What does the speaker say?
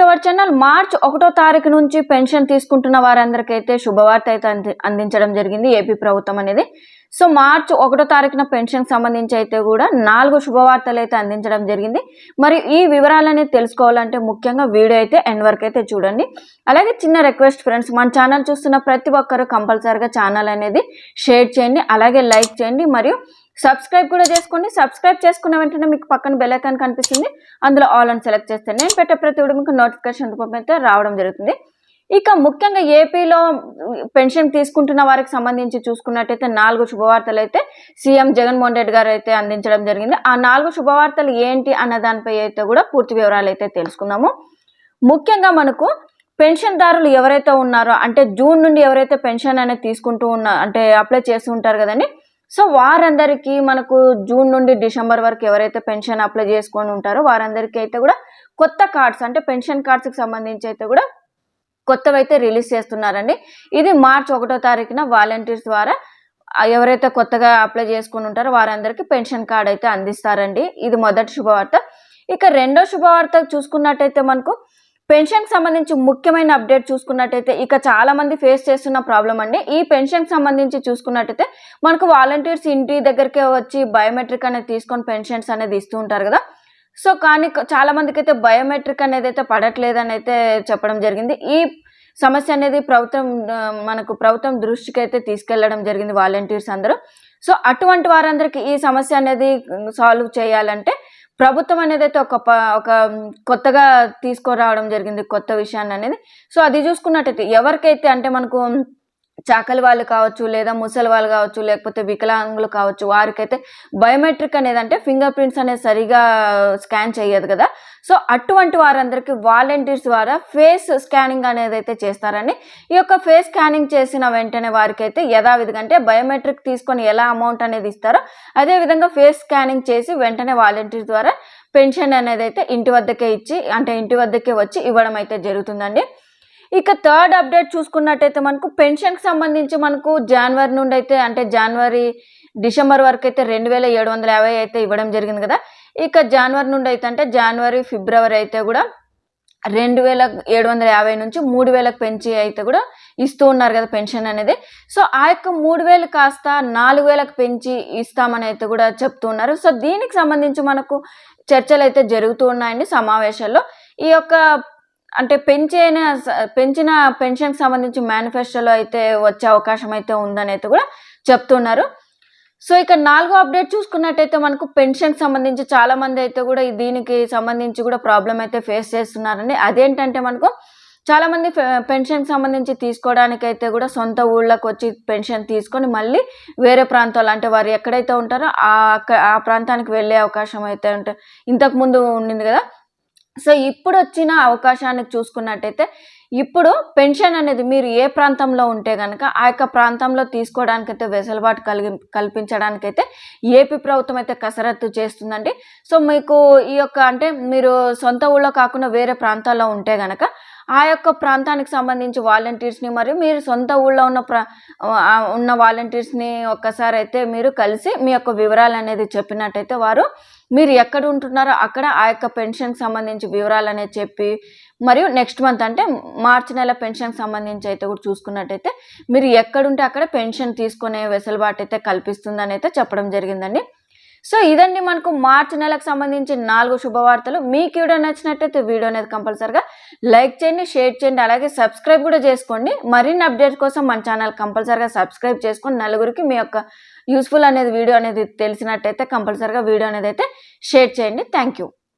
To our channel March ఒకటో తారీఖు నుంచి పెన్షన్ తీసుకుంటున్న వారందరికీ అయితే శుభవార్త అయితే అంది- అందించడం జరిగింది ఏపీ ప్రభుత్వం అనేది. సో మార్చ్ ఒకటో తారీఖున పెన్షన్ సంబంధించి అయితే కూడా నాలుగు శుభవార్తలు అయితే అందించడం జరిగింది. మరి ఈ వివరాలని తెలుసుకోవాలంటే ముఖ్యంగా వీడియో అయితే ఎండ్ వరకు అయితే చూడండి. అలాగే చిన్న రిక్వెస్ట్ ఫ్రెండ్స్ మన ఛానల్ చూస్తున్న ప్రతి ఒక్కరు కంపల్సరిగా ఛానల్ అనేది షేర్ చేయండి అలాగే లైక్ చేయండి మరియు సబ్స్క్రైబ్ కూడా చేసుకోండి. సబ్స్క్రైబ్ చేసుకున్న వెంటనే మీకు పక్కన బెల్ ఐకాన్ కనిపిస్తుంది. అందులో ఆల్ అని సెలెక్ట్ చేస్తే నేను పెట్టే ప్రతి కూడా మీకు నోటిఫికేషన్ రూపం అయితే రావడం జరుగుతుంది. ఇక ముఖ్యంగా ఏపీలో పెన్షన్ తీసుకుంటున్న వారికి సంబంధించి చూసుకున్నట్టయితే నాలుగు శుభవార్తలు అయితే సీఎం జగన్మోహన్ రెడ్డి గారు అయితే అందించడం జరిగింది. ఆ నాలుగు శుభవార్తలు ఏంటి అన్న దానిపై అయితే కూడా పూర్తి వివరాలు అయితే తెలుసుకుందాము. ముఖ్యంగా మనకు పెన్షన్దారులు ఎవరైతే ఉన్నారో అంటే జూన్ నుండి ఎవరైతే పెన్షన్ అనేది తీసుకుంటూ ఉన్న అంటే అప్లై చేస్తూ ఉంటారు కదండి సో వారందరికీ మనకు జూన్ నుండి డిసెంబర్ వరకు ఎవరైతే పెన్షన్ అప్లై చేసుకొని ఉంటారో వారందరికీ అయితే కూడా కొత్త కార్డ్స్ అంటే పెన్షన్ కార్డ్స్కి సంబంధించి అయితే కూడా కొత్తవి అయితే రిలీజ్ చేస్తున్నారండి. ఇది మార్చ్ ఒకటో తారీఖున వాలంటీర్స్ ద్వారా ఎవరైతే కొత్తగా అప్లై చేసుకుని ఉంటారో వారందరికీ పెన్షన్ కార్డ్ అయితే అందిస్తారండి. ఇది మొదటి శుభవార్త. ఇక రెండో శుభవార్త చూసుకున్నట్టయితే మనకు పెన్షన్కి సంబంధించి ముఖ్యమైన అప్డేట్ చూసుకున్నట్టయితే ఇక చాలా మంది ఫేస్ చేస్తున్న ప్రాబ్లం అండి. ఈ పెన్షన్ సంబంధించి చూసుకున్నట్టయితే మనకు వాలంటీర్స్ ఇంటి దగ్గరికే వచ్చి బయోమెట్రిక్ అనేది తీసుకొని పెన్షన్స్ అనేది ఇస్తూ ఉంటారు కదా. సో కానీ చాలా మందికి అయితే బయోమెట్రిక్ అనేది అయితే పడట్లేదని అయితే చెప్పడం జరిగింది. ఈ సమస్య అనేది ప్రభుత్వం మనకు ప్రభుత్వం దృష్టికి అయితే తీసుకెళ్ళడం జరిగింది వాలంటీర్స్ అందరూ. సో అటువంటి వారందరికీ ఈ సమస్య అనేది సాల్వ్ చేయాలంటే ప్రభుత్వం అనేది అయితే ఒక ప- ఒక కొత్తగా తీసుకురావడం జరిగింది కొత్త విషయాన్ని అనేది. సో అది చూసుకున్నట్టయితే ఎవరికైతే అంటే మనకు చాకలి వాళ్ళు కావచ్చు లేదా ముసలి వాళ్ళు కావచ్చు లేకపోతే వికలాంగులు కావచ్చు వారికైతే బయోమెట్రిక్ అనేది అంటే ఫింగర్ ప్రింట్స్ అనేది సరిగా స్కాన్ చేయదు కదా. సో అటువంటి వారందరికీ వాలంటీర్స్ ద్వారా ఫేస్ స్కానింగ్ అనేది అయితే చేస్తారండి. ఈ యొక్క ఫేస్ స్కానింగ్ చేసిన వెంటనే వారికైతే యథావిధిగా అంటే బయోమెట్రిక్ తీసుకొని ఎలా అమౌంట్ అనేది ఇస్తారో అదే విధంగా ఫేస్ స్కానింగ్ చేసి వెంటనే వాలంటీర్స్ ద్వారా పెన్షన్ అనేది అయితే ఇంటి వద్దకే ఇచ్చి అంటే ఇంటి వద్దకే వచ్చి ఇవ్వడం అయితే జరుగుతుందండి. ఇక థర్డ్ అప్డేట్ చూసుకున్నట్టయితే మనకు పెన్షన్కి సంబంధించి మనకు జనవరి నుండి అయితే అంటే జనవరి డిసెంబర్ వరకు అయితే రెండు వేల ఏడు వందల యాభై అయితే ఇవ్వడం జరిగింది కదా. ఇక జనవరి నుండి అయితే అంటే జనవరి ఫిబ్రవరి అయితే కూడా రెండు వేల ఏడు వందల యాభై నుంచి మూడు వేలకు పెంచి అయితే కూడా ఇస్తూ ఉన్నారు కదా పెన్షన్ అనేది. సో ఆ యొక్క మూడు వేలు కాస్త నాలుగు వేలకు పెంచి ఇస్తామని అయితే కూడా చెప్తూ ఉన్నారు. సో దీనికి సంబంధించి మనకు చర్చలు అయితే జరుగుతూ ఉన్నాయండి సమావేశాల్లో. ఈ యొక్క అంటే పెంచిన పెంచిన పెన్షన్కి సంబంధించి మేనిఫెస్టోలో అయితే వచ్చే అవకాశం అయితే ఉందని అయితే కూడా చెప్తున్నారు. సో ఇక నాలుగో అప్డేట్ చూసుకున్నట్టయితే మనకు పెన్షన్కి సంబంధించి చాలామంది అయితే కూడా దీనికి సంబంధించి కూడా ప్రాబ్లం అయితే ఫేస్ చేస్తున్నారండి. అదేంటంటే మనకు చాలామంది పెన్షన్కి సంబంధించి తీసుకోవడానికి అయితే కూడా సొంత ఊళ్ళకి వచ్చి పెన్షన్ తీసుకొని మళ్ళీ వేరే ప్రాంతాలు అంటే వారు ఎక్కడైతే ఉంటారో ఆ ఆ ప్రాంతానికి వెళ్ళే అవకాశం అయితే ఉంటే ఇంతకుముందు ఉండింది కదా. సో ఇప్పుడు వచ్చిన అవకాశాన్ని చూసుకున్నట్టయితే ఇప్పుడు పెన్షన్ అనేది మీరు ఏ ప్రాంతంలో ఉంటే కనుక ఆ యొక్క ప్రాంతంలో తీసుకోవడానికైతే వెసులుబాటు కలిగి కల్పించడానికైతే ఏపీ ప్రభుత్వం అయితే కసరత్తు చేస్తుందండి. సో మీకు ఈ యొక్క అంటే మీరు సొంత ఊళ్ళో కాకుండా వేరే ప్రాంతాల్లో ఉంటే కనుక ఆ యొక్క ప్రాంతానికి సంబంధించి వాలంటీర్స్ని మరియు మీరు సొంత ఊళ్ళో ఉన్న ప్ర ఉన్న వాలంటీర్స్ని ఒక్కసారి అయితే మీరు కలిసి మీ యొక్క వివరాలు అనేది చెప్పినట్టయితే వారు మీరు ఎక్కడ ఉంటున్నారో అక్కడ ఆ యొక్క పెన్షన్కి సంబంధించి వివరాలు అనేది చెప్పి మరియు నెక్స్ట్ మంత్ అంటే మార్చి నెల పెన్షన్కి సంబంధించి అయితే కూడా చూసుకున్నట్టయితే మీరు ఎక్కడుంటే అక్కడ పెన్షన్ తీసుకునే వెసులుబాటు అయితే కల్పిస్తుందని అయితే చెప్పడం జరిగిందండి. సో ఇదండి మనకు మార్చి నెలకు సంబంధించి నాలుగు శుభవార్తలు. మీకు వీడియో నచ్చినట్టయితే వీడియో అనేది కంపల్సరిగా లైక్ చేయండి షేర్ చేయండి అలాగే సబ్స్క్రైబ్ కూడా చేసుకోండి. మరిన్ని అప్డేట్ కోసం మన ఛానల్ కంపల్సరిగా సబ్స్క్రైబ్ చేసుకొని నలుగురికి మీ యొక్క యూస్ఫుల్ అనేది వీడియో అనేది తెలిసినట్టయితే కంపల్సరిగా వీడియో అనేది అయితే షేర్ చేయండి. Thank you.